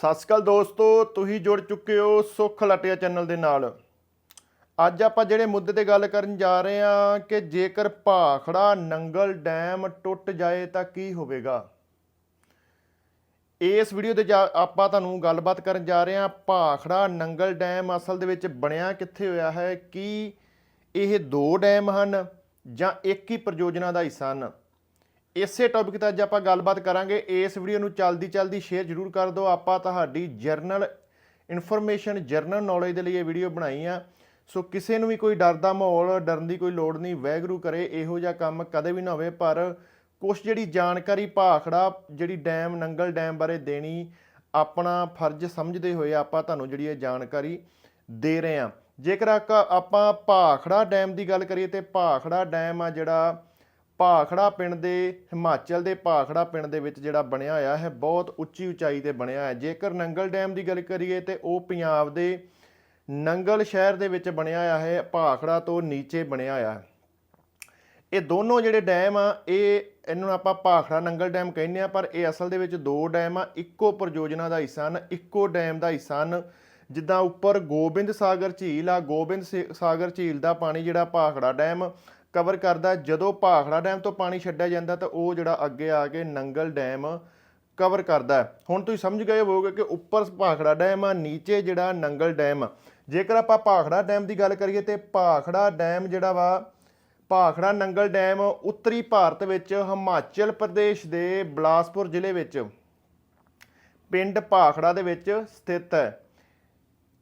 ਸਤਿ ਸ਼੍ਰੀ ਅਕਾਲ ਦੋਸਤੋ, ਤੁਸੀਂ ਜੁੜ ਚੁੱਕੇ ਹੋ ਸੁੱਖ ਲਟਿਆ ਚੈਨਲ ਦੇ ਨਾਲ। ਅੱਜ ਆਪਾਂ ਜਿਹੜੇ ਮੁੱਦੇ ਤੇ ਗੱਲ ਕਰਨ ਜਾ ਰਹੇ ਹਾਂ ਕਿ ਜੇਕਰ ਭਾਖੜਾ ਨੰਗਲ ਡੈਮ ਟੁੱਟ ਜਾਏ ਤਾਂ ਕੀ ਹੋਵੇਗਾ। ਇਸ ਵੀਡੀਓ ਦੇ ਜਾ- ਆਪਾਂ ਤੁਹਾਨੂੰ ਗੱਲਬਾਤ ਕਰਨ ਜਾ ਰਹੇ ਹਾਂ, ਭਾਖੜਾ ਨੰਗਲ ਡੈਮ ਅਸਲ ਦੇ ਵਿੱਚ ਬਣਿਆ ਕਿੱਥੇ ਹੋਇਆ ਹੈ, ਕੀ ਇਹ ਦੋ ਡੈਮ ਹਨ ਜਾਂ ਇੱਕ ਹੀ ਪ੍ਰਯੋਜਨਾ ਦਾ ਹਿੱਸਾ ਹਨ। ਇਸੇ ਟੌਪਿਕ ਤੇ ਅੱਜ ਆਪਾਂ ਗੱਲਬਾਤ ਕਰਾਂਗੇ। ਇਸ ਵੀਡੀਓ ਨੂੰ ਚਲਦੀ ਚਲਦੀ ਸ਼ੇਅਰ ਜ਼ਰੂਰ ਕਰ ਦਿਓ। ਆਪਾਂ ਤੁਹਾਡੀ ਜਰਨਲ ਇਨਫੋਰਮੇਸ਼ਨ ਜਰਨਲ ਨੌਲੇਜ ਦੇ ਲਈ ਇਹ ਵੀਡੀਓ ਬਣਾਈ ਆ। ਸੋ ਕਿਸੇ ਨੂੰ ਵੀ ਕੋਈ ਡਰ ਦਾ ਮਾਹੌਲ, ਡਰਨ ਦੀ ਕੋਈ ਲੋੜ ਨਹੀਂ ਵੈਗਰੂ ਕਰੇ, ਇਹੋ ਜਿਹਾ ਕੰਮ ਕਦੇ ਵੀ ਨਾ ਹੋਵੇ। ਪਰ ਕੁਛ ਜਿਹੜੀ ਜਾਣਕਾਰੀ ਭਾਖੜਾ, ਜਿਹੜੀ ਡੈਮ ਨੰਗਲ ਡੈਮ ਬਾਰੇ ਦੇਣੀ, ਆਪਣਾ ਫਰਜ਼ ਸਮਝਦੇ ਹੋਏ ਆਪਾਂ ਤੁਹਾਨੂੰ ਜਿਹੜੀ ਇਹ ਜਾਣਕਾਰੀ ਦੇ ਰਹੇ ਹਾਂ ਜੇਕਰ ਆਕਾ- ਆਪਾਂ ਭਾਖੜਾ ਡੈਮ ਦੀ ਗੱਲ ਕਰੀਏ ਤੇ ਭਾਖੜਾ ਡੈਮ ਆ ਜਿਹੜਾ ਭਾਖੜਾ ਪਿੰਡ ਦੇ, ਹਿਮਾਚਲ ਦੇ ਭਾਖੜਾ ਪਿੰਡ ਦੇ ਵਿੱਚ ਜਿਹੜਾ ਬਣਿਆ ਹੋਇਆ ਹੈ, ਬਹੁਤ ਉੱਚੀ ਉਚਾਈ ਤੇ ਬਣਿਆ ਹੈ। ਜੇਕਰ ਨੰਗਲ ਡੈਮ ਦੀ ਗੱਲ ਕਰੀਏ ਤੇ ਉਹ ਪੰਜਾਬ ਦੇ ਨੰਗਲ ਸ਼ਹਿਰ ਦੇ ਵਿੱਚ ਬਣਿਆ ਹੋਇਆ ਹੈ, ਭਾਖੜਾ ਤੋਂ ਨੀਚੇ ਬਣਿਆ ਹੋਇਆ ਹੈ। ਇਹ ਦੋਨੋਂ ਜਿਹੜੇ ਡੈਮ ਆ, ਇਹ ਇਹਨੂੰ ਆਪਾਂ ਭਾਖੜਾ ਨੰਗਲ ਡੈਮ ਕਹਿੰਦੇ ਆ, ਪਰ ਇਹ ਅਸਲ ਦੇ ਵਿੱਚ ਦੋ ਡੈਮ ਆ, ਇੱਕੋ ਪ੍ਰਯੋਜਨਾ ਦਾ ਹਿੱਸਾ ਹਨ, ਇੱਕੋ ਡੈਮ ਦਾ ਹਿੱਸਾ ਹਨ। ਜਿੱਦਾਂ ਉੱਪਰ ਗੋਬਿੰਦ ਸਾਗਰ ਝੀਲ ਆ, ਗੋਬਿੰਦ ਸੇ- ਸਾਗਰ ਝੀਲ ਦਾ ਪਾਣੀ ਜਿਹੜਾ ਭਾਖੜਾ ਡੈਮ ਕਵਰ ਕਰਦਾ, ਜਦੋਂ ਭਾਖੜਾ ਡੈਮ ਤੋਂ ਪਾਣੀ ਛੱਡਿਆ ਜਾਂਦਾ ਤਾਂ ਉਹ ਜਿਹੜਾ ਅੱਗੇ ਆ ਕੇ ਨੰਗਲ ਡੈਮ ਕਵਰ ਕਰਦਾ ਹੁਣ ਤੁਸੀਂ ਸਮਝ ਗਏ ਹੋਵੋਗੇ ਕਿ ਉੱਪਰ ਭਾਖੜਾ ਡੈਮ ਆ, ਨੀਚੇ ਜਿਹੜਾ ਨੰਗਲ ਡੈਮ ਜੇਕਰ ਆਪਾਂ ਭਾਖੜਾ ਡੈਮ ਦੀ ਗੱਲ ਕਰੀਏ ਤੇ ਭਾਖੜਾ ਡੈਮ ਜਿਹੜਾ ਵਾ, ਭਾਖੜਾ ਨੰਗਲ ਡੈਮ ਉੱਤਰੀ ਭਾਰਤ ਵਿੱਚ, ਹਿਮਾਚਲ ਪ੍ਰਦੇਸ਼ ਦੇ ਬਲਾਸਪੁਰ ਜ਼ਿਲ੍ਹੇ ਵਿੱਚ, ਪਿੰਡ ਭਾਖੜਾ ਦੇ ਵਿੱਚ ਸਥਿਤ ਹੈ।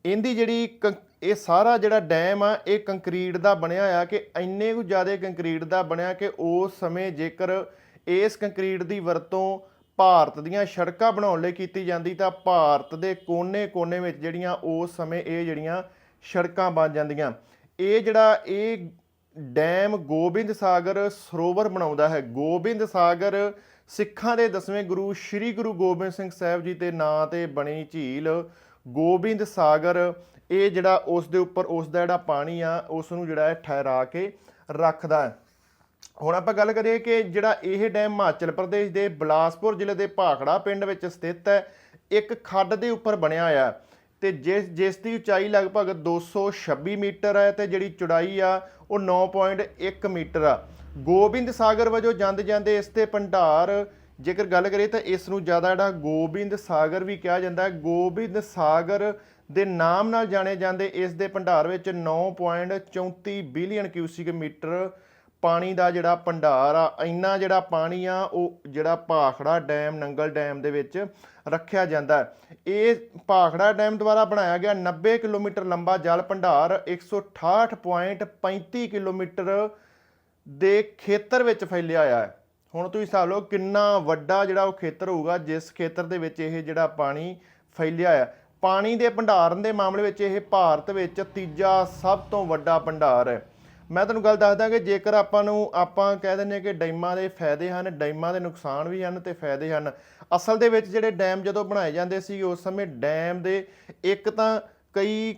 ਇਹਦੀ ਜਿਹੜੀ ਕੰ- ਇਹ ਸਾਰਾ ਜਿਹੜਾ ਡੈਮ ਆ, ਇਹ ਕੰਕਰੀਟ ਦਾ ਬਣਿਆ ਆ ਕਿ ਇੰਨੇ ਕੁ ਜ਼ਿਆਦਾ ਕੰਕਰੀਟ ਦਾ ਬਣਿਆ ਕਿ ਉਸ ਸਮੇਂ ਜੇਕਰ ਇਸ ਕੰਕਰੀਟ ਦੀ ਵਰਤੋਂ ਭਾਰਤ ਦੀਆਂ ਸੜਕਾਂ ਬਣਾਉਣ ਲਈ ਕੀਤੀ ਜਾਂਦੀ ਤਾਂ ਭਾਰਤ ਦੇ ਕੋਨੇ-ਕੋਨੇ ਵਿੱਚ ਜਿਹੜੀਆਂ ਉਸ ਸਮੇਂ ਇਹ ਜਿਹੜੀਆਂ ਸੜਕਾਂ ਬਣ ਜਾਂਦੀਆਂ। ਇਹ ਜਿਹੜਾ ਇਹ ਡੈਮ ਗੋਬਿੰਦ ਸਾਗਰ ਸਰੋਵਰ ਬਣਾਉਂਦਾ ਹੈ, ਗੋਬਿੰਦ ਸਾਗਰ ਸਿੱਖਾਂ ਦੇ ਦਸਵੇਂ ਗੁਰੂ ਸ੍ਰੀ ਗੁਰੂ ਗੋਬਿੰਦ ਸਿੰਘ ਸਾਹਿਬ ਜੀ ਦੇ ਨਾਂ ਤੇ ਬਣੀ ਝੀਲ ਗੋਬਿੰਦ ਸਾਗਰ ਇਹ ਜਿਹੜਾ ਉਸ ਦੇ ਉੱਪਰ ਉਸ ਦਾ ਜਿਹੜਾ ਪਾਣੀ ਆ, ਉਸ ਨੂੰ ਜਿਹੜਾ ਹੈ ਠਹਿਰਾ ਕੇ ਰੱਖਦਾ ਹੈ। ਹੁਣ ਆਪਾਂ ਗੱਲ ਕਰੀਏ ਕਿ ਜਿਹੜਾ ਇਹ ਡੈਮ ਹਿਮਾਚਲ ਪ੍ਰਦੇਸ਼ ਦੇ ਬਲਾਸਪੁਰ ਜ਼ਿਲ੍ਹੇ ਦੇ ਭਾਖੜਾ ਪਿੰਡ ਵਿੱਚ ਸਥਿਤ ਹੈ, ਇੱਕ ਖੱਡ ਦੇ ਉੱਪਰ ਬਣਿਆ ਹੋਇਆ ਹੈ ਤੇ ਜਿਸ ਜਿਸ ਦੀ ਉਚਾਈ ਲਗਭਗ 226 ਮੀਟਰ ਹੈ ਤੇ ਜਿਹੜੀ ਚੌੜਾਈ ਆ, ਉਹ 9.1 ਮੀਟਰ ਆ। ਗੋਬਿੰਦ ਸਾਗਰ ਵਜੋਂ ਜਾਂਦੇ ਜਾਂਦੇ ਇਸ ਤੇ ਭੰਡਾਰ, ਜੇਕਰ ਗੱਲ ਕਰੀਏ ਤਾਂ ਇਸ ਨੂੰ ਜ਼ਿਆਦਾ ਜਿਹੜਾ ਗੋਬਿੰਦ ਸਾਗਰ ਵੀ ਕਿਹਾ ਜਾਂਦਾ ਹੈ। ਗੋਬਿੰਦ ਸਾਗਰ ਦੇ ਨਾਮ ਨਾਲ ਜਾਣੇ ਜਾਂਦੇ ਇਸ ਦੇ ਭੰਡਾਰ ਵਿੱਚ 9.34 ਬਿਲੀਅਨ ਕਿਊਸਿਕ ਮੀਟਰ ਪਾਣੀ ਦਾ ਜਿਹੜਾ ਭੰਡਾਰ ਆ, ਇੰਨਾ ਜਿਹੜਾ ਪਾਣੀ ਆ, ਉਹ ਜਿਹੜਾ ਭਾਖੜਾ ਡੈਮ, ਨੰਗਲ ਡੈਮ ਦੇ ਵਿੱਚ ਰੱਖਿਆ ਜਾਂਦਾ ਇਹ ਭਾਖੜਾ ਡੈਮ ਦੁਆਰਾ ਬਣਾਇਆ ਗਿਆ 90 ਕਿਲੋਮੀਟਰ ਲੰਬਾ ਜਲ ਭੰਡਾਰ 168.35 ਕਿਲੋਮੀਟਰ ਦੇ ਖੇਤਰ ਵਿੱਚ ਫੈਲਿਆ ਹੋਇਆ ਹੈ। ਹੁਣ ਤੁਸੀਂ ਹਿਸਾਬ ਲਓ ਕਿੰਨਾ ਵੱਡਾ ਜਿਹੜਾ ਉਹ ਖੇਤਰ ਹੋਊਗਾ, ਜਿਸ ਖੇਤਰ ਦੇ ਵਿੱਚ ਇਹ ਜਿਹੜਾ ਪਾਣੀ ਫੈਲਿਆ ਹੈ। ਪਾਣੀ ਦੇ ਭੰਡਾਰਨ ਦੇ ਮਾਮਲੇ ਵਿੱਚ ਇਹ ਭਾਰਤ ਵਿੱਚ ਤੀਜਾ ਸਭ ਤੋਂ ਵੱਡਾ ਭੰਡਾਰ ਹੈ। ਮੈਂ ਤੁਹਾਨੂੰ ਗੱਲ ਦੱਸਦਾ ਕਿ ਜੇਕਰ ਆਪਾਂ ਨੂੰ, ਆਪਾਂ ਕਹਿ ਦਿੰਦੇ ਹਾਂ ਕਿ ਡੈਮਾਂ ਦੇ ਫਾਇਦੇ ਹਨ, ਡੈਮਾਂ ਦੇ ਨੁਕਸਾਨ ਵੀ ਹਨ ਤੇ ਫਾਇਦੇ ਹਨ। ਅਸਲ ਦੇ ਵਿੱਚ ਜਿਹੜੇ ਡੈਮ ਜਦੋਂ ਬਣਾਏ ਜਾਂਦੇ ਸੀ, ਉਸ ਸਮੇਂ ਡੈਮ ਦੇ ਇੱਕ ਤਾਂ ਕਈ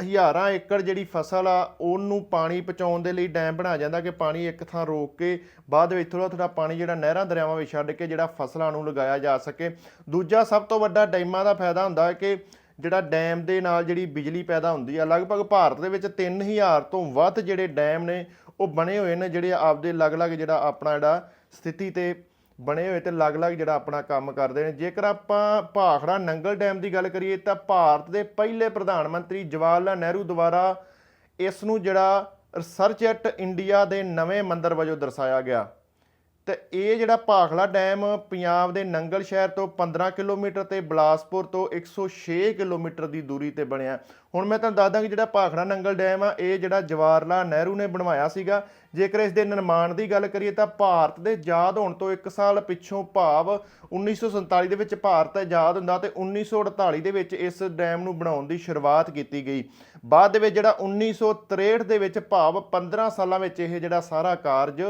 ਹਜ਼ਾਰਾਂ ਏਕੜ ਜਿਹੜੀ ਫਸਲ ਆ, ਉਹਨੂੰ ਪਾਣੀ ਪਹੁੰਚਾਉਣ ਦੇ ਲਈ ਡੈਮ ਬਣਾਇਆ ਜਾਂਦਾ ਕਿ ਪਾਣੀ ਇੱਕ ਥਾਂ ਰੋਕ ਕੇ ਬਾਅਦ ਵਿੱਚ ਥੋੜਾ ਥੋੜਾ ਪਾਣੀ ਜਿਹੜਾ ਨਹਿਰਾਂ, ਦਰਿਆਵਾਂ ਵਿੱਚ ਛੱਡ ਕੇ ਜਿਹੜਾ ਫਸਲਾਂ ਨੂੰ ਲਗਾਇਆ ਜਾ ਸਕੇ। ਦੂਜਾ ਸਭ ਤੋਂ ਵੱਡਾ ਡੈਮਾਂ ਦਾ ਫਾਇਦਾ ਹੁੰਦਾ ਹੈ ਕਿ ਜਿਹੜਾ ਡੈਮ ਦੇ ਨਾਲ ਜਿਹੜੀ ਬਿਜਲੀ ਪੈਦਾ ਹੁੰਦੀ ਆ, ਲਗਭਗ ਭਾਰਤ ਦੇ ਵਿੱਚ 3000 ਤੋਂ ਵੱਧ ਜਿਹੜੇ ਡੈਮ ਨੇ, ਉਹ ਬਣੇ ਹੋਏ ਨੇ, ਜਿਹੜੇ ਆਪਦੇ ਅਲੱਗ-ਅਲੱਗ ਜਿਹੜਾ ਆਪਣਾ ਜਿਹੜਾ ਸਥਿਤੀ ਤੇ ਬਣੇ ਹੋਏ ਤੇ ਅਲੱਗ-ਅਲੱਗ ਜਿਹੜਾ ਆਪਣਾ ਕੰਮ ਕਰਦੇ ਨੇ। ਜੇਕਰ ਆਪਾਂ ਭਾਖੜਾ ਨੰਗਲ ਡੈਮ ਦੀ ਗੱਲ ਕਰੀਏ, ਤਾਂ ਭਾਰਤ ਦੇ ਪਹਿਲੇ ਪ੍ਰਧਾਨ ਮੰਤਰੀ ਜਵਾਹਰ ਲਾਲ ਨਹਿਰੂ ਦੁਆਰਾ ਇਸ ਨੂੰ ਜਿਹੜਾ ਰਿਸਰਚ ਐਟ ਇੰਡੀਆ ਦੇ ਨਵੇਂ ਮੰਦਰ ਵਜੋਂ ਦਰਸਾਇਆ ਗਿਆ। ਤੇ ਇਹ ਜਿਹੜਾ ਭਾਖਲਾ ਡੈਮ ਪੰਜਾਬ ਦੇ ਨੰਗਲ ਸ਼ਹਿਰ ਤੋਂ 15 ਕਿਲੋਮੀਟਰ ਤੇ ਬਲਾਸਪੁਰ ਤੋਂ 106 ਕਿਲੋਮੀਟਰ ਦੀ ਦੂਰੀ ਤੇ ਬਣਿਆ। ਹੁਣ ਮੈਂ ਤੁਹਾਨੂੰ ਦੱਸਦਾ ਕਿ ਜਿਹੜਾ ਭਾਖੜਾ ਨੰਗਲ ਡੈਮ ਆ, ਇਹ ਜਿਹੜਾ ਜਵਾਹਰ ਲਾਲ ਨਹਿਰੂ ਨੇ ਬਣਵਾਇਆ ਸੀਗਾ, ਜੇਕਰ ਇਸ ਦੇ ਨਿਰਮਾਣ ਦੀ ਗੱਲ ਕਰੀਏ ਤਾਂ ਭਾਰਤ ਦੇ ਆਜ਼ਾਦ ਹੋਣ ਤੋਂ 1 ਸਾਲ ਪਿੱਛੋਂ ਭਾਵ 1947 ਦੇ ਵਿੱਚ ਭਾਰਤ ਆਜ਼ਾਦ ਹੁੰਦਾ ਤੇ 1948 ਦੇ ਵਿੱਚ ਇਸ ਡੈਮ ਨੂੰ ਬਣਾਉਣ ਦੀ ਸ਼ੁਰੂਆਤ ਕੀਤੀ ਗਈ। ਬਾਅਦ ਦੇ ਵਿੱਚ ਜਿਹੜਾ 1963 ਦੇ ਵਿੱਚ ਭਾਵ 15 ਸਾਲਾਂ ਵਿੱਚ ਇਹ ਜਿਹੜਾ ਸਾਰਾ ਕਾਰਜ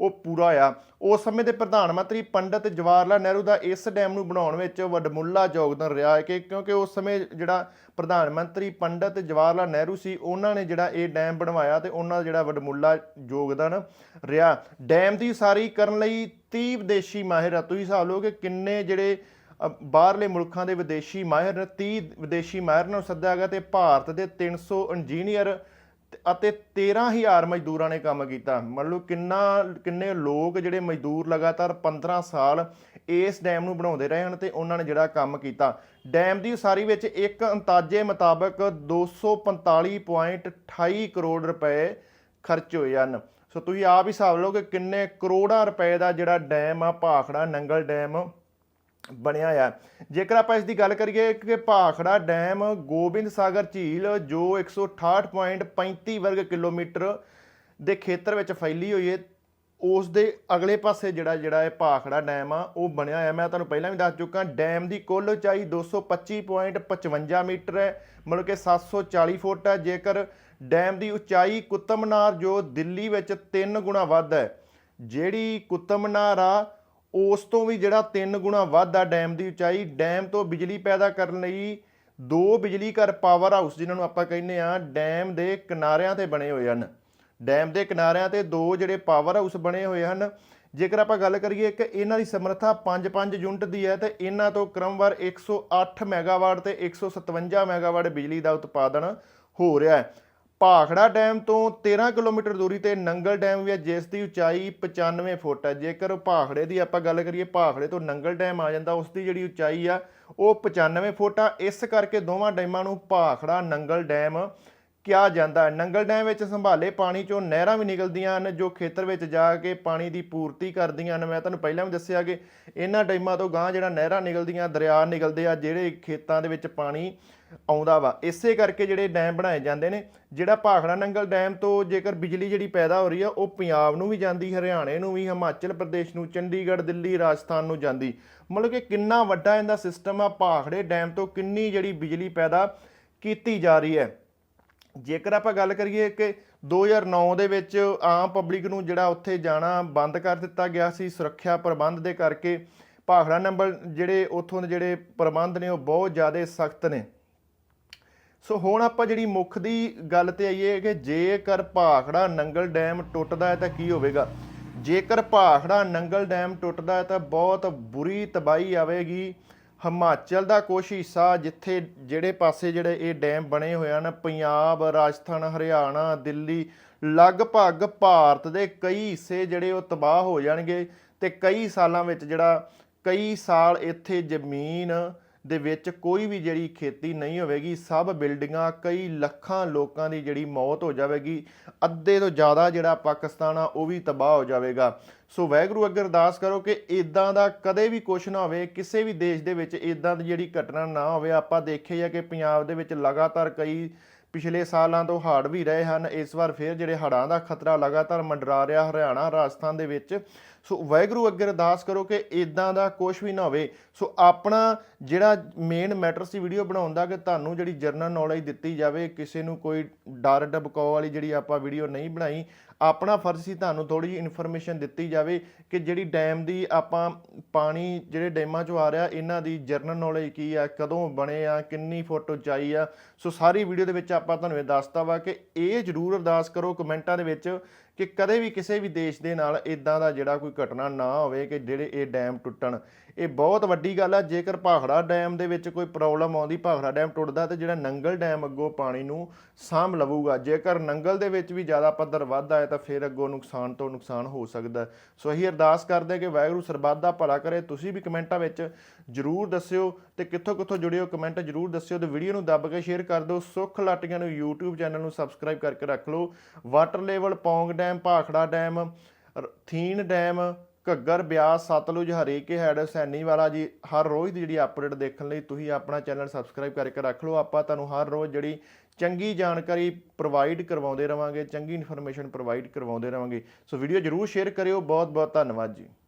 ਉਹ ਪੂਰਾ ਹੋਇਆ। ਉਸ ਸਮੇਂ ਦੇ ਪ੍ਰਧਾਨ ਮੰਤਰੀ ਪੰਡਤ ਜਵਾਹਰ ਲਾਲ ਨਹਿਰੂ ਦਾ ਇਸ ਡੈਮ ਨੂੰ ਬਣਾਉਣ ਵਿੱਚ ਵੱਡਮੁੱਲਾ ਯੋਗਦਾਨ ਰਿਹਾ ਹੈ ਕਿ ਕਿਉਂਕਿ ਉਸ ਸਮੇਂ ਜਿਹੜਾ ਪ੍ਰਧਾਨ ਮੰਤਰੀ ਪੰਡਤ ਜਵਾਹਰ ਲਾਲ ਨਹਿਰੂ ਸੀ, ਉਹਨਾਂ ਨੇ ਜਿਹੜਾ ਇਹ ਡੈਮ ਬਣਵਾਇਆ ਤੇ ਉਹਨਾਂ ਦਾ ਜਿਹੜਾ ਵਡਮੁੱਲਾ ਯੋਗਦਾਨ ਰਿਹਾ। ਡੈਮ ਦੀ ਸਾਰੀ ਕਰਨ ਲਈ 30 ਵਿਦੇਸ਼ੀ ਮਾਹਿਰ ਆ। ਤੁਸੀਂ ਹਿਸਾਬ ਲਓ ਕਿ ਕਿੰਨੇ ਜਿਹੜੇ ਬਾਹਰਲੇ ਮੁਲਕਾਂ ਦੇ ਵਿਦੇਸ਼ੀ ਮਾਹਿਰ 30 ਵਿਦੇਸ਼ੀ ਮਾਹਿਰ ਨੂੰ ਸੱਦਿਆ ਗਿਆ ਤੇ ਭਾਰਤ ਦੇ 300 ਇੰਜੀਨੀਅਰ ਤੇ- ਅਤੇ 13000 ਮਜ਼ਦੂਰਾਂ ਨੇ ਕੰਮ ਕੀਤਾ। ਮੰਨ ਲਓ ਕਿੰਨਾ, ਕਿੰਨੇ ਲੋਕ ਜਿਹੜੇ ਮਜ਼ਦੂਰ ਲਗਾਤਾਰ 15 ਸਾਲ ਇਸ ਡੈਮ ਨੂੰ ਬਣਾਉਂਦੇ ਰਹੇ ਹਨ ਤੇ ਉਹਨਾਂ ਨੇ ਜਿਹੜਾ ਕੰਮ ਕੀਤਾ। ਡੈਮ ਦੀ ਉਸਾਰੀ ਵਿੱਚ ਇੱਕ ਅੰਦਾਜ਼ੇ ਮੁਤਾਬਕ 245.28 ਕਰੋੜ ਰੁਪਏ ਖਰਚ ਹੋਏ ਹਨ। ਸੋ ਤੁਸੀਂ ਆਪ ਹੀ ਹਿਸਾਬ ਲਓ ਕਿ ਕਿੰਨੇ ਕਰੋੜਾਂ ਰੁਪਏ ਦਾ ਜਿਹੜਾ ਡੈਮ ਆ, ਭਾਖੜਾ ਨੰਗਲ ਡੈਮ ਬਣਿਆ ਆ। ਜੇਕਰ ਆਪਾਂ ਇਸ ਦੀ ਗੱਲ ਕਰੀਏ ਕਿ ਭਾਖੜਾ ਡੈਮ ਗੋਬਿੰਦ ਸਾਗਰ ਝੀਲ, ਜੋ 168.35 ਵਰਗ ਕਿਲੋਮੀਟਰ ਦੇ ਖੇਤਰ ਵਿੱਚ ਫੈਲੀ ਹੋਈ ਹੈ ਉਸ ਦੇ ਅਗਲੇ ਪਾਸੇ ਜਿਹੜਾ ਜਿਹੜਾ ਇਹ ਭਾਖੜਾ ਡੈਮ ਆ, ਉਹ ਬਣਿਆ ਹੋਇਆ। ਮੈਂ ਤੁਹਾਨੂੰ ਪਹਿਲਾਂ ਵੀ ਦੱਸ ਚੁੱਕਾ ਡੈਮ ਦੀ ਕੁੱਲ ਉਚਾਈ 225.55 ਮੀਟਰ ਹੈ। ਮਤਲਬ ਕਿ 740 ਫੁੱਟ ਹੈ। ਜੇਕਰ ਡੈਮ ਦੀ ਉਚਾਈ ਕੁਤਮਨਾਰ ਜੋ ਦਿੱਲੀ ਵਿੱਚ 3 ਗੁਣਾ ਵੱਧ ਹੈ, ਜਿਹੜੀ ਕੁਤਮਨਾਰ ਆ, ਉਸ ਤੋਂ ਵੀ ਜਿਹੜਾ 3 ਗੁਣਾ ਵੱਧ ਆ ਡੈਮ ਦੀ ਉਚਾਈ ਡੈਮ ਤੋਂ ਬਿਜਲੀ ਪੈਦਾ ਕਰਨ ਲਈ ਦੋ ਬਿਜਲੀ ਘਰ ਪਾਵਰ ਹਾਊਸ ਜਿਨ੍ਹਾਂ ਨੂੰ ਆਪਾਂ ਕਹਿੰਦੇ ਆ ਡੈਮ ਦੇ ਕਿਨਾਰਿਆਂ ਤੇ ਬਣੇ ਹੋਏ ਹਨ। ਡੈਮ ਦੇ ਕਿਨਾਰਿਆਂ ਤੇ ਦੋ ਜਿਹੜੇ ਪਾਵਰ ਹਾਊਸ ਬਣੇ ਹੋਏ ਹਨ। ਜੇਕਰ ਆਪਾਂ ਗੱਲ ਕਰੀਏ ਕਿ ਇਹਨਾਂ ਦੀ ਸਮਰੱਥਾ 5-5 ਯੂਨਿਟ ਦੀ ਹੈ, ਤੇ ਇਹਨਾਂ ਤੋਂ ਕ੍ਰਮਵਾਰ 108 ਮੈਗਾਵਾਟ ਤੇ 157 ਮੈਗਾਵਾਟ ਬਿਜਲੀ ਦਾ ਉਤਪਾਦਨ ਹੋ ਰਿਹਾ ਹੈ। ਭਾਖੜਾ ਡੈਮ ਤੋਂ 13 ਕਿਲੋਮੀਟਰ ਦੂਰੀ ਤੇ ਨੰਗਲ ਡੈਮ ਵੀ ਹੈ, ਜਿਸ ਦੀ ਉਚਾਈ 95 ਫੁੱਟ ਹੈ। ਜੇਕਰ ਭਾਖੜੇ ਦੀ ਆਪਾਂ ਗੱਲ ਕਰੀਏ, ਭਾਖੜੇ ਤੋਂ ਨੰਗਲ ਡੈਮ ਆ ਜਾਂਦਾ, ਉਸ ਦੀ ਜਿਹੜੀ ਉਚਾਈ ਆ, ਉਹ 95 ਫੁੱਟ ਆ। ਇਸ ਕਰਕੇ ਦੋਵਾਂ ਡੈਮਾਂ ਨੂੰ ਭਾਖੜਾ ਨੰਗਲ ਡੈਮ ਕਿਹਾ ਜਾਂਦਾ ਹੈ। ਨੰਗਲ ਡੈਮ ਵਿੱਚ ਸੰਭਾਲੇ ਪਾਣੀ ਚੋਂ ਨਹਿਰਾਂ ਵੀ ਨਿਕਲਦੀਆਂ ਹਨ, ਜੋ ਖੇਤਰ ਵਿੱਚ ਜਾ ਕੇ ਪਾਣੀ ਦੀ ਪੂਰਤੀ ਕਰਦੀਆਂ ਹਨ। ਮੈਂ ਤੁਹਾਨੂੰ ਪਹਿਲਾਂ ਵੀ ਦੱਸਿਆ ਕਿ ਇਹਨਾਂ ਡੈਮਾਂ ਤੋਂ ਗਾਂ ਜਿਹੜਾ ਨਹਿਰਾਂ ਨਿਕਲਦੀਆਂ, ਦਰਿਆ ਨਿਕਲਦੇ ਆ, ਜਿਹੜੇ ਖੇਤਾਂ ਦੇ ਵਿੱਚ ਪਾਣੀ ਆਉਂਦਾ ਵਾ। ਇਸੇ ਕਰਕੇ ਜਿਹੜੇ ਡੈਮ ਬਣਾਏ ਜਾਂਦੇ ਨੇ, ਜਿਹੜਾ ਭਾਖੜਾ ਨੰਗਲ ਡੈਮ ਤੋਂ ਜੇਕਰ ਬਿਜਲੀ ਜਿਹੜੀ ਪੈਦਾ ਹੋ ਰਹੀ ਆ, ਉਹ ਪੰਜਾਬ ਨੂੰ ਵੀ ਜਾਂਦੀ, ਹਰਿਆਣੇ ਨੂੰ ਵੀ, ਹਿਮਾਚਲ ਪ੍ਰਦੇਸ਼ ਨੂੰ, ਚੰਡੀਗੜ੍ਹ, ਦਿੱਲੀ, ਰਾਜਸਥਾਨ ਨੂੰ ਜਾਂਦੀ। ਮਤਲਬ ਕਿ ਕਿੰਨਾ ਵੱਡਾ ਇਹਦਾ ਸਿਸਟਮ ਆ, ਭਾਖੜੇ ਡੈਮ ਤੋਂ ਕਿੰਨੀ ਜਿਹੜੀ ਬਿਜਲੀ ਪੈਦਾ ਕੀਤੀ ਜਾ ਰਹੀ ਹੈ। ਜੇਕਰ ਆਪਾਂ ਗੱਲ ਕਰੀਏ ਕਿ 2009 ਦੇ ਵਿੱਚ ਆਮ ਪਬਲਿਕ ਨੂੰ ਜਿਹੜਾ ਉੱਥੇ ਜਾਣਾ ਬੰਦ ਕਰ ਦਿੱਤਾ ਗਿਆ ਸੀ, ਸੁਰੱਖਿਆ ਪ੍ਰਬੰਧ ਦੇ ਕਰਕੇ, ਭਾਖੜਾ ਨੰਬਰ ਜਿਹੜੇ ਉੱਥੋਂ ਦੇ ਜਿਹੜੇ ਪ੍ਰਬੰਧ ਨੇ ਉਹ ਬਹੁਤ ਜ਼ਿਆਦਾ ਸਖਤ ਨੇ। ਸੋ ਹੁਣ ਆਪਾਂ ਜਿਹੜੀ ਮੁੱਖ ਦੀ ਗੱਲ ਤੇ ਆਈਏ ਕਿ ਜੇਕਰ ਭਾਖੜਾ ਨੰਗਲ ਡੈਮ ਟੁੱਟਦਾ ਹੈ ਤਾਂ ਕੀ ਹੋਵੇਗਾ? ਜੇਕਰ ਭਾਖੜਾ ਨੰਗਲ ਡੈਮ ਟੁੱਟਦਾ ਹੈ ਤਾਂ ਬਹੁਤ ਬੁਰੀ ਤਬਾਹੀ ਆਵੇਗੀ। ਹਿਮਾਚਲ ਦਾ ਕੁਛ ਹਿੱਸਾ ਜਿੱਥੇ ਜਿਹੜੇ ਪਾਸੇ ਜਿਹੜੇ ਇਹ ਡੈਮ ਬਣੇ ਹੋਏ ਹਨ, ਪੰਜਾਬ, ਰਾਜਸਥਾਨ, ਹਰਿਆਣਾ, ਦਿੱਲੀ, ਲਗਭਗ ਭਾਰਤ ਦੇ ਕਈ ਹਿੱਸੇ ਜਿਹੜੇ ਉਹ ਤਬਾਹ ਹੋ ਜਾਣਗੇ ਤੇ ਕਈ ਸਾਲਾਂ ਵਿੱਚ ਜਿਹੜਾ ਕਈ ਸਾਲ ਇੱਥੇ ਜ਼ਮੀਨ ਦੇ ਵਿੱਚ ਕੋਈ ਵੀ ਜਿਹੜੀ ਖੇਤੀ ਨਹੀਂ ਹੋਵੇਗੀ, ਸਭ ਬਿਲਡਿੰਗਾਂ, ਕਈ ਲੱਖਾਂ ਲੋਕਾਂ ਦੀ ਜਿਹੜੀ ਮੌਤ ਹੋ ਜਾਵੇਗੀ, ਅੱਧੇ ਤੋਂ ਜ਼ਿਆਦਾ ਜਿਹੜਾ ਪਾਕਿਸਤਾਨ ਆ, ਉਹ ਵੀ ਤਬਾਹ ਹੋ ਜਾਵੇਗਾ। ਸੋ ਵੈਗਰੂ ਅੱਗੇ ਅਰਦਾਸ ਕਰੋ ਕਿ ਇਦਾਂ ਦਾ ਕਦੇ ਵੀ ਕੁਝ ਨਾ ਹੋਵੇ, ਕਿਸੇ ਵੀ ਦੇਸ਼ ਦੇ ਵਿੱਚ ਇਦਾਂ ਦੀ ਜਿਹੜੀ ਘਟਨਾ ਨਾ ਹੋਵੇ। ਆਪਾਂ ਦੇਖਿਆ ਕਿ ਪੰਜਾਬ ਦੇ ਵਿੱਚ ਲਗਾਤਾਰ ਕਈ ਪਿਛਲੇ ਸਾਲਾਂ ਤੋਂ ਹੜ੍ਹ ਵੀ ਰਹੇ ਹਨ। ਇਸ ਵਾਰ ਫਿਰ ਜਿਹੜੇ ਹੜ੍ਹਾਂ ਦਾ ਖਤਰਾ ਲਗਾਤਾਰ ਮੰਡਰਾ ਰਿਹਾ, ਹਰਿਆਣਾ, ਰਾਜਸਥਾਨ ਦੇ ਵਿੱਚ। ਸੋ ਵਾਹਿਗੁਰੂ ਅੱਗੇ ਅਰਦਾਸ ਕਰੋ ਕਿ ਇਦਾਂ ਦਾ ਕੁਝ ਵੀ ਨਾ ਹੋਵੇ। ਸੋ ਆਪਣਾ ਜਿਹੜਾ ਮੇਨ ਮੈਟਰ ਸੀ ਵੀਡੀਓ ਬਣਾਉਣ ਦਾ, ਕਿ ਤੁਹਾਨੂੰ ਜਿਹੜੀ ਜਰਨਲ ਨੌਲੇਜ ਦਿੱਤੀ ਜਾਵੇ, ਕਿਸੇ ਨੂੰ ਕੋਈ ਡਰ ਡਬਕਾਓ ਵਾਲੀ ਜਿਹੜੀ ਆਪਾਂ ਵੀਡੀਓ ਨਹੀਂ ਬਣਾਈ, ਆਪਣਾ ਫਰਜ਼ ਸੀ ਤੁਹਾਨੂੰ ਥੋੜੀ ਜਿਹੀ ਇਨਫੋਰਮੇਸ਼ਨ ਦਿੱਤੀ ਜਾਵੇ ਕਿ ਜਿਹੜੀ ਡੈਮ ਦੀ ਆਪਾਂ ਪਾਣੀ ਜਿਹੜੇ ਡੈਮਾਂ ਚੋਂ ਆ ਰਿਹਾ, ਇਹਨਾਂ ਦੀ ਜਰਨਲ ਨੌਲੇਜ ਕੀ ਆ, ਕਦੋਂ ਬਣੇ ਆ, ਕਿੰਨੀ ਫੁੱਟ ਉਚਾਈ ਆ। ਸੋ ਸਾਰੀ ਵੀਡੀਓ ਦੇ ਵਿੱਚ ਆਪਾਂ ਤੁਹਾਨੂੰ ਇਹ ਦੱਸਤਾ ਵਾ ਕਿ ਇਹ ਜਰੂਰ ਅਰਦਾਸ ਕਰੋ ਕਮੈਂਟਾਂ ਦੇ ਵਿੱਚ ਕਿ ਕਦੇ ਵੀ ਕਿਸੇ ਵੀ ਦੇਸ਼ ਦੇ ਨਾਲ ਇਦਾਂ ਦਾ ਜਿਹੜਾ ਕੋਈ ਘਟਨਾ ਨਾ ਹੋਵੇ ਕਿ ਜਿਹੜੇ ਇਹ ਡੈਮ ਟੁੱਟਣ ਇਹ ਬਹੁਤ ਵੱਡੀ ਗੱਲ ਆ, ਜੇਕਰ ਭਾਖੜਾ ਡੈਮ ਦੇ ਵਿੱਚ ਕੋਈ ਪ੍ਰੋਬਲਮ ਆਉਂਦੀ, ਭਾਖੜਾ ਡੈਮ ਟੁੱਟਦਾ ਤੇ ਜਿਹੜਾ ਨੰਗਲ ਡੈਮ ਅੱਗੋਂ ਪਾਣੀ ਨੂੰ ਸਾਂਭ ਲਵੂਗਾ। ਜੇਕਰ ਨੰਗਲ ਦੇ ਵਿੱਚ ਵੀ ਜ਼ਿਆਦਾ ਪੱਧਰ ਵੱਧਦਾ ਹੈ ਤਾਂ ਫਿਰ ਅੱਗੋਂ ਨੁਕਸਾਨ ਤੋਂ ਨੁਕਸਾਨ ਹੋ ਸਕਦਾ ਸੋ ਅਸੀਂ ਅਰਦਾਸ ਕਰਦੇ ਕਿ ਵਾਹਿਗੁਰੂ ਸਰਬੱਤ ਦਾ ਭਲਾ ਕਰੇ। ਤੁਸੀਂ ਵੀ ਕਮੈਂਟਾਂ ਵਿੱਚ ਜਰੂਰ ਦੱਸਿਓ ਤੇ ਕਿੱਥੋਂ ਕਿੱਥੋਂ ਜੁੜਿਓ ਕਮੈਂਟ ਜਰੂਰ ਦੱਸਿਓ ਤੇ ਵੀਡੀਓ ਨੂੰ ਦੱਬ ਕੇ ਸ਼ੇਅਰ ਕਰ ਦਿਓ। ਸੁੱਖ ਲਾਟੀਆਂ ਨੂੰ YouTube ਚੈਨਲ ਨੂੰ ਸਬਸਕ੍ਰਾਈਬ ਕਰਕੇ ਰੱਖ ਲਓ। Water level Pong dam, Bhakra dam Thein dam Ghaggar, Beas, Satluj, Harike head Saini ਵਾਲਾ ਜੀ, ਹਰ ਰੋਜ਼ ਦੀ ਜਿਹੜੀ ਅਪਡੇਟ ਦੇਖਣ ਲਈ ਤੁਸੀਂ ਆਪਣਾ ਚੈਨਲ ਸਬਸਕ੍ਰਾਈਬ ਕਰਕੇ ਰੱਖ ਲਓ। ਆਪਾਂ ਤੁਹਾਨੂੰ ਹਰ ਰੋਜ਼ ਜਿਹੜੀ ਚੰਗੀ ਜਾਣਕਾਰੀ ਪ੍ਰੋਵਾਈਡ ਕਰਵਾਉਂਦੇ ਰਵਾਂਗੇ, ਚੰਗੀ ਇਨਫੋਰਮੇਸ਼ਨ ਪ੍ਰੋਵਾਈਡ ਕਰਵਾਉਂਦੇ ਰਵਾਂਗੇ। ਸੋ ਵੀਡੀਓ ਜਰੂਰ ਸ਼ੇਅਰ ਕਰਿਓ। ਬਹੁਤ ਬਹੁਤ ਧੰਨਵਾਦ ਜੀ।